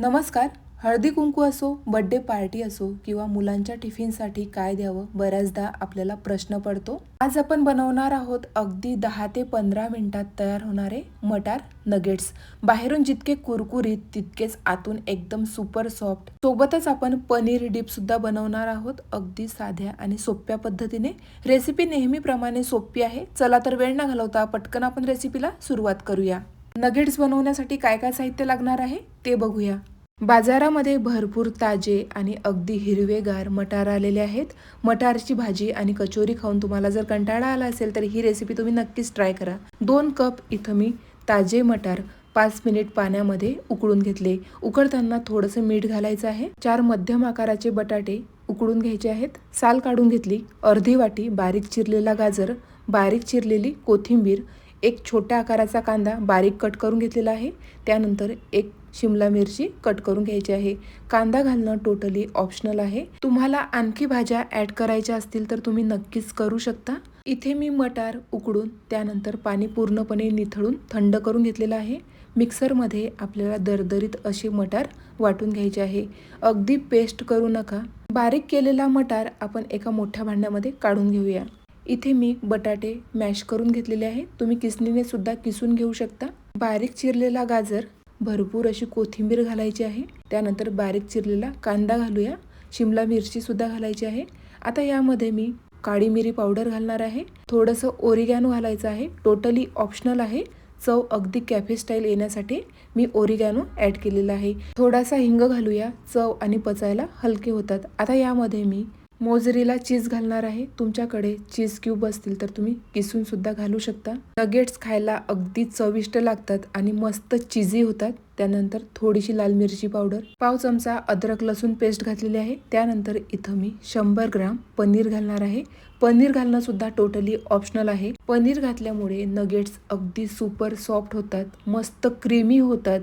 नमस्कार. हळदी कुंकू असो birthday party असो किंवा मुलांच्या टिफिनसाठी काय द्यावं बऱ्याचदा आपल्याला प्रश्न पडतो. आज आपण बनवणार आहोत अगदी दहा ते पंधरा मिनिटात तयार होणारे मटार नगेट्स बाहेरून जितके कुरकुरीत तितकेच आतून एकदम सुपर सॉफ्ट सोबतच आपण पनीर डिप सुद्धा बनवणार आहोत अगदी साध्या आणि सोप्या पद्धतीने. रेसिपी नेहमीप्रमाणे सोपी आहे. चला तर वेळ न घालवता पटकन आपण रेसिपीला सुरुवात करूया. नगेट्स बनवण्यासाठी काय काय साहित्य लागणार आहे ते बघूया. बाजारामध्ये भरपूर ताजे आणि अगदी हिरवेगार मटार आलेले आहेत. मटारची भाजी आणि कचोरी खाऊन तुम्हाला जर कंटाळा आला असेल तर ही रेसिपी तुम्ही नक्कीच ट्राय करा. दोन कप इथं मी ताजे मटार पाच मिनिट पाण्यामध्ये उकळून घेतले. उकळताना थोडंसं मीठ घालायचं आहे. चार मध्यम आकाराचे बटाटे उकळून घ्यायचे आहेत. साल काढून घेतली. अर्धी वाटी बारीक चिरलेला गाजर बारीक चिरलेली कोथिंबीर एक छोट्या आकाराचा कांदा बारीक कट करून घेतलेला आहे. त्यानंतर एक शिमला मिरची कट करून घ्यायची आहे. कांदा घालणं टोटली ऑप्शनल आहे. तुम्हाला आणखी भाज्या ॲड करायच्या असतील तर तुम्ही नक्कीच करू शकता. इथे मी मटार उकडून त्यानंतर पाणी पूर्णपणे निथळून थंड करून घेतलेलं आहे. मिक्सरमध्ये आपल्याला दरदरीत असे मटार वाटून घ्यायचे आहे. अगदी पेस्ट करू नका. बारीक केलेला मटार आपण एका मोठ्या भांड्यामध्ये काढून घेऊया. इथे मी बटाटे मॅश करून घेतलेले आहे. तुम्ही किसणीने सुद्धा किसून घेऊ शकता. बारीक चिरलेला गाजर भरपूर अशी कोथिंबीर घालायची आहे. त्यानंतर बारीक चिरलेला कांदा घालूया. शिमला मिरची सुद्धा घालायची आहे. आता यामध्ये मी काळी मिरी पावडर घालणार आहे. थोडंसं ओरिगॅनो घालायचं आहे. टोटली ऑप्शनल आहे. चव अगदी कॅफे स्टाईल येण्यासाठी मी ओरिगॅनो ॲड केलेला आहे. थोडासा हिंग घालूया. चव आणि पचायला हलके होतात. आता यामध्ये मी मोजरीला चीज घालणार आहे. तुमच्याकडे चीज क्यूब असतील तर तुम्ही किसूनसुद्धा घालू शकता. नगेट्स खायला अगदी चविष्ट लागतात आणि मस्त चिझी होतात. त्यानंतर थोडीशी लाल मिरची पावडर पाव चमचा अद्रक लसूण पेस्ट घातलेली आहे. त्यानंतर इथं मी शंभर ग्राम पनीर घालणार आहे. पनीर घालणं सुद्धा टोटली ऑप्शनल आहे. पनीर घातल्यामुळे नगेट्स अगदी सुपर सॉफ्ट होतात मस्त क्रीमी होतात.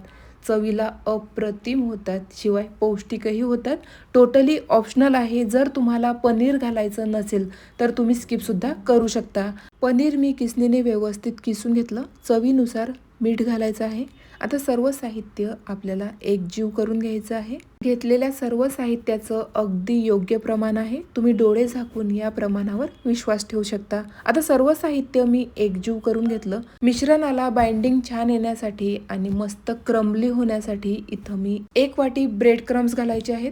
चवीला अप्रतिम होतात. शिवाय पौष्टिकही होतात. टोटली ऑप्शनल आहे. जर तुम्हाला पनीर घालायचं नसेल तर तुम्ही स्किपसुद्धा करू शकता. पनीर मी किसणीने व्यवस्थित किसून घेतलं. चवीनुसार मीठ घालायचं आहे. आता सर्व साहित्य आपल्याला एकजीव करून घ्यायचं आहे. घेतलेल्या सर्व साहित्याचं अगदी योग्य प्रमाण आहे. तुम्ही डोळे झाकून या प्रमाणावर विश्वास ठेवू शकता. आता सर्व साहित्य मी एकजीव करून घेतलं. मिश्रणाला बाइंडिंग छान येण्यासाठी आणि मस्त क्रमली होण्यासाठी इथं मी एक वाटी ब्रेड क्रम्स घालायचे आहेत.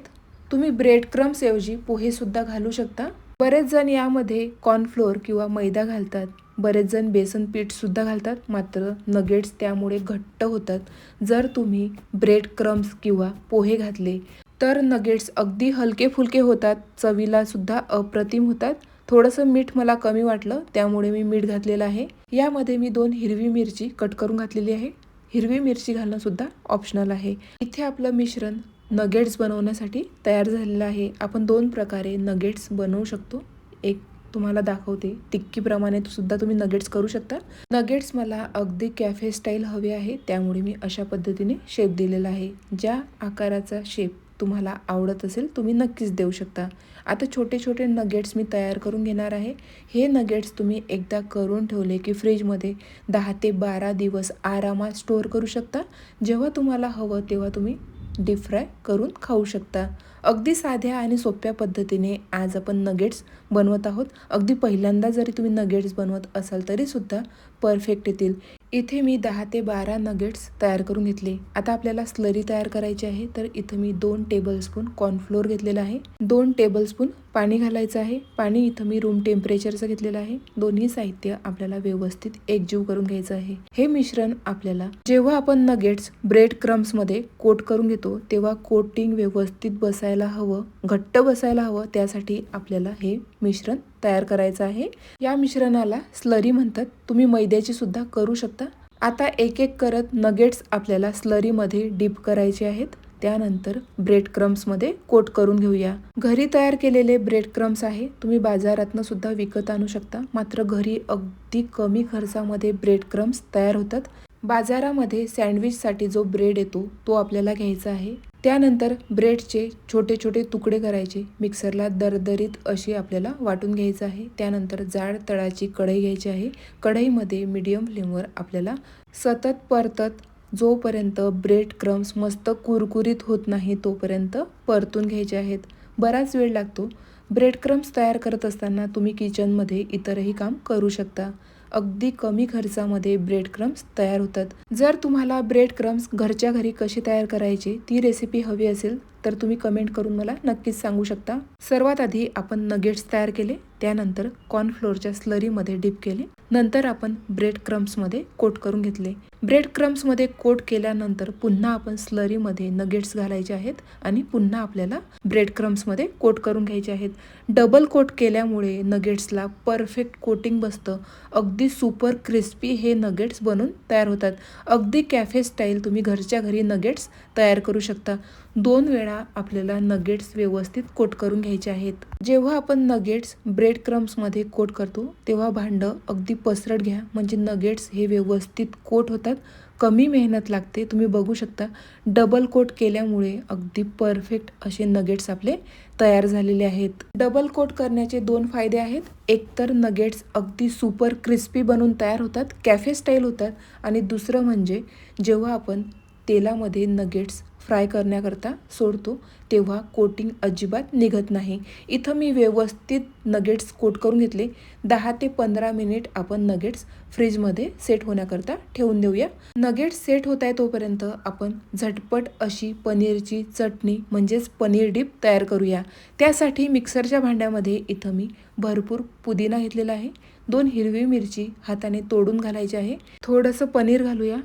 तुम्ही ब्रेड क्रम्स ऐवजी पोहे सुद्धा घालू शकता. बरेच जण यामध्ये कॉर्नफ्लोअर किंवा मैदा घालतात. बरेच जण बेसन पीठसुद्धा घालतात मात्र नगेट्स त्यामुळे घट्ट होतात. जर तुम्ही ब्रेड क्रम्स किंवा पोहे घातले तर नगेट्स अगदी हलके फुलके होतात चवीला सुद्धा अप्रतिम होतात. थोडंसं मीठ मला कमी वाटलं त्यामुळे मी मीठ घातलेलं आहे. यामध्ये मी दोन हिरवी मिरची कट करून घातलेली आहे. हिरवी मिरची घालणंसुद्धा ऑप्शनल आहे. इथे आपलं मिश्रण नगेट्स बनवण्यासाठी तयार झालेलं आहे. आपण दोन प्रकारे नगेट्स बनवू शकतो. एक तुम्हाला दाखवते. टिक्कीप्रमाणे सुद्धा तुम्ही नगेट्स करू शकता. नगेट्स मला अगदी कॅफे स्टाईल हवे आहे. त्यामुळे मी अशा पद्धतीने शेप दिलेला आहे. ज्या आकाराचा शेप तुम्हाला आवडत असेल तुम्ही नक्कीच देऊ शकता. आता छोटे छोटे नगेट्स मी तयार करून घेणार आहे. हे नगेट्स तुम्ही एकदा करून ठेवले की फ्रीजमध्ये दहा ते बारा दिवस आरामात स्टोअर करू शकता. जेव्हा तुम्हाला हवं तेव्हा तुम्ही डीप फ्राय करून खाऊ शकता. अगदी साध्या आणि सोप्या पद्धतीने आज आपण नगेट्स बनवत आहोत. अगदी पहिल्यांदा जरी तुम्ही नगेट्स बनवत असाल तरीसुद्धा परफेक्ट येतील. इथे मी दहा ते बारा नगेट्स तयार करून घेतले. आता आपल्याला स्लरी तयार करायची आहे तर इथं मी दोन टेबलस्पून कॉर्नफ्लोअर घेतलेला आहे. दोन टेबलस्पून पाणी घालायचं आहे. पाणी इथं मी रूम टेम्परेचरचं घेतलेलं आहे. दोन्ही साहित्य आपल्याला व्यवस्थित एकजीव करून घ्यायचं आहे. हे मिश्रण आपल्याला जेव्हा आपण नगेट्स ब्रेड क्रम्समध्ये कोट करून घेतो तेव्हा कोटिंग व्यवस्थित बसायला हवं घट्ट बसायला हवं त्यासाठी आपल्याला हे मिश्रण तयार करायचं आहे. या मिश्रणाला स्लरी म्हणतात. तुम्ही मैद्याची सुद्धा करू शकता. आता एक एक करत नगेट्स आपल्याला स्लरीमध्ये डीप करायचे आहेत. त्यानंतर ब्रेड क्रम्समध्ये कोट करून घेऊया. घरी तयार केलेले ब्रेड क्रम्स आहे. तुम्ही बाजारातनं सुद्धा विकत आणू शकता. मात्र घरी अगदी कमी खर्चामध्ये ब्रेड क्रम्स तयार होतात. बाजारामध्ये सँडविचसाठी जो ब्रेड येतो तो आपल्याला घ्यायचा आहे. त्यानंतर ब्रेडचे छोटे छोटे तुकडे करायचे. मिक्सरला दरदरीत अशी आपल्याला वाटून घ्यायचं आहे. त्यानंतर जाड तळाची कढई घ्यायची आहे. कढईमध्ये मीडियम फ्लेमवर आपल्याला सतत परतत जोपर्यंत ब्रेड क्रम्स मस्त कुरकुरीत होत नाही तोपर्यंत परतून घ्यायचे आहेत. बराच वेळ लागतो. ब्रेड क्रम्स तयार करत असताना तुम्ही किचनमध्ये इतरही काम करू शकता. अगदी कमी खर्चामध्ये ब्रेड क्रम्स तयार होतात. जर तुम्हाला ब्रेड क्रम्स घरच्या घरी कशी तयार करायची ती रेसिपी हवी असेल तर तुम्ही कमेंट करून मला नक्कीच सांगू शकता. सर्वात आधी आपण नगेट्स तयार केले त्यानंतर कॉर्नफ्लोअरच्या स्लरीमध्ये डिप केले नंतर आपण ब्रेड क्रम्समध्ये कोट करून घेतले. ब्रेड क्रम्समध्ये कोट केल्यानंतर पुन्हा आपण स्लरीमध्ये नगेट्स घालायचे आहेत आणि पुन्हा आपल्याला ब्रेड क्रम्समध्ये कोट करून घ्यायचे आहेत. डबल कोट केल्यामुळे नगेट्सला परफेक्ट कोटिंग बसतं. अगदी सुपर क्रिस्पी हे नगेट्स बनून तयार होतात. अगदी कॅफे स्टाईल तुम्ही घरच्या घरी नगेट्स तयार करू शकता. दोन वेळा आपल्याला नगेट्स व्यवस्थित कोट करून घ्यायचे आहेत. जेव्हा आपण नगेट्स ब्रेड क्रम्समध्ये कोट करतो तेव्हा भांडं अगदी पसरट घ्या. म्हणजे नगेट्स हे व्यवस्थित कोट होतात. कमी मेहनत लागते. तुम्ही बघू शकता डबल कोट केल्यामुळे अगदी परफेक्ट असे नगेट्स आपले तयार झालेले आहेत. डबल कोट करण्याचे दोन फायदे आहेत. एकतर नगेट्स अगदी सुपर क्रिस्पी बनून तयार होतात कॅफे स्टाईल होतात. आणि दुसरं म्हणजे जेव्हा आपण तेलामध्ये नगेट्स फ्राय करण्याकरता सोडतो तेव्हा कोटिंग अजिबात निघत नाही. इथं मी व्यवस्थित नगेट्स कोट करून घेतले. दहा ते पंधरा मिनिट आपण नगेट्स फ्रीजमध्ये सेट होण्याकरता ठेवून देऊया. नगेट्स सेट होत आहे तोपर्यंत आपण झटपट अशी पनीरची चटणी म्हणजेच पनीर डीप तयार करूया. त्यासाठी मिक्सरच्या भांड्यामध्ये इथं मी भरपूर पुदिना घेतलेला आहे. दोन हिरवी मिरची हाताने तोडून घालायची आहे. थोडंसं पनीर घालूया.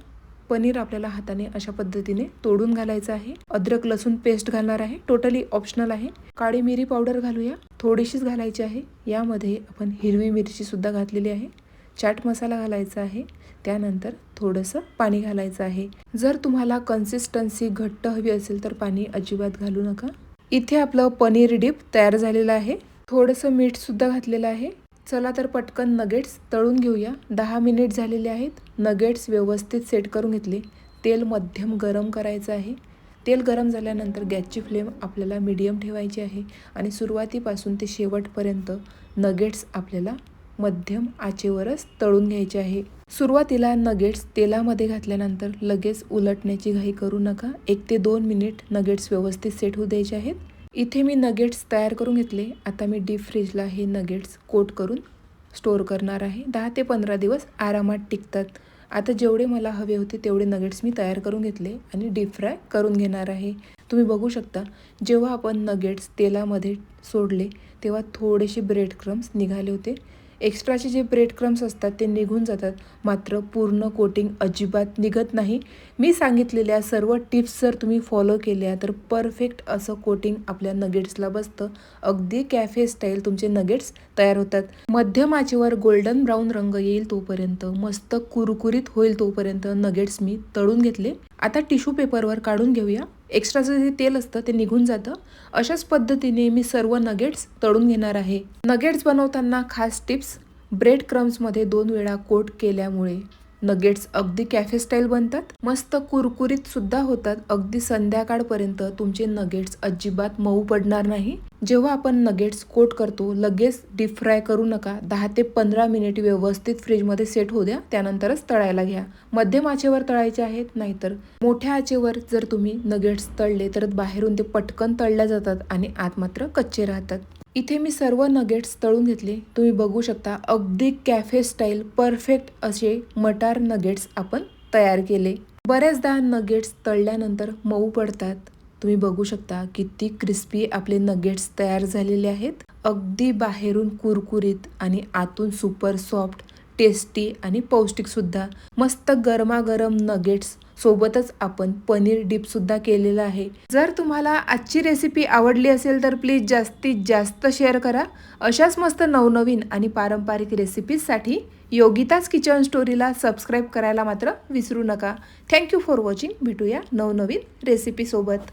पनीर आपल्याला हाताने अशा पद्धतीने तोडून घालायचं आहे. अद्रक लसूण पेस्ट घालणार आहे. टोटली ऑप्शनल आहे. काळी मिरी पावडर घालूया. थोडीशीच घालायची आहे. यामध्ये आपण हिरवी मिरची सुद्धा घातलेली आहे. चाट मसाला घालायचा आहे. त्यानंतर थोडंसं पाणी घालायचं आहे. जर तुम्हाला कन्सिस्टन्सी घट्ट हवी असेल तर पाणी अजिबात घालू नका. इथे आपलं पनीर डिप तयार झालेलं आहे. थोडंसं मीठसुद्धा घातलेलं आहे. चला तर पटकन नगेट्स तळून घेऊया. दहा मिनिट झालेले आहेत. नगेट्स व्यवस्थित सेट करून घेतले. तेल मध्यम गरम करायचं आहे. तेल गरम झाल्यानंतर गॅसची फ्लेम आपल्याला मीडियम ठेवायची आहे आणि सुरुवातीपासून ते शेवटपर्यंत नगेट्स आपल्याला मध्यम आचेवरच तळून घ्यायचे आहे. सुरुवातीला नगेट्स तेलामध्ये घातल्यानंतर लगेच उलटण्याची घाई करू नका. एक ते दोन मिनिट नगेट्स व्यवस्थित सेट होऊ द्यायचे आहेत. इथे मी नगेट्स तयार करून घेतले. आता मी डीप फ्रीजला हे नगेट्स कोट करून स्टोअर करणार आहे. दहा ते पंधरा दिवस आरामात टिकतात. आता जेवढे मला हवे होते तेवढे नगेट्स मी तयार करून घेतले आणि डीप फ्राय करून घेणार आहे. तुम्ही बघू शकता जेव्हा आपण नगेट्स तेलामध्ये सोडले तेव्हा थोडेसे ब्रेड क्रम्स निघाले होते. एक्स्ट्राचे जे ब्रेड क्रम्स असतात ते निघून जातात. मात्र पूर्ण कोटिंग अजिबात निघत नाही. मी सांगितलेल्या सर्व टिप्स जर तुम्ही फॉलो केल्या तर परफेक्ट असं कोटिंग आपल्या नगेट्सला बसतं. अगदी कॅफे स्टाईल तुमचे नगेट्स तयार होतात. मध्यम आचेवर गोल्डन ब्राऊन रंग येईल तोपर्यंत मस्त कुरकुरीत होईल तोपर्यंत नगेट्स मी तळून घेतले. आता टिश्यू पेपरवर काढून घेऊया. एक्स्ट्राचं जे तेल असतं ते निघून जातं. अशाच पद्धतीने मी सर्व नगेट्स तळून घेणार आहे. नगेट्स बनवताना खास टिप्स ब्रेड क्रम्समध्ये दोन वेळा कोट केल्यामुळे. नगेट्स अगदी कॅफे स्टाईल बनतात. मस्त कुरकुरीत सुद्धा होतात. अगदी संध्याकाळपर्यंत तुमचे नगेट्स अजिबात मऊ पडणार नाही. जेव्हा आपण नगेट्स कोट करतो लगेच डीप फ्राय करू नका. दहा ते पंधरा मिनिट व्यवस्थित फ्रीजमध्ये सेट होऊ द्या. त्यानंतरच तळायला घ्या. मध्यम आचेवर तळायचे आहेत नाहीतर मोठ्या आचेवर जर तुम्ही नगेट्स तळले तर बाहेरून ते पटकन तळल्या जातात आणि आत मात्र कच्चे राहतात. इथे मी सर्व नगेट्स तळून घेतले. तुम्ही बघू शकता अगदी कॅफे स्टाईल परफेक्ट असे मटार नगेट्स आपण तयार केले. बऱ्याचदा नगेट्स तळल्यानंतर मऊ पडतात. तुम्ही बघू शकता किती क्रिस्पी आपले नगेट्स तयार झालेले आहेत. अगदी बाहेरून कुरकुरीत आणि आतून सुपर सॉफ्ट टेस्टी आणि पौष्टिकसुद्धा मस्त गरमागरम नगेट्स सोबतच आपण पनीर डिपसुद्धा केलेलं आहे. जर तुम्हाला आजची रेसिपी आवडली असेल तर प्लीज जास्तीत जास्त शेअर करा. अशाच मस्त नवनवीन आणि पारंपरिक रेसिपीजसाठी योगिताच किचन स्टोरीला सबस्क्राईब करायला मात्र विसरू नका. थँक्यू फॉर वॉचिंग भेटूया नवनवीन रेसिपीसोबत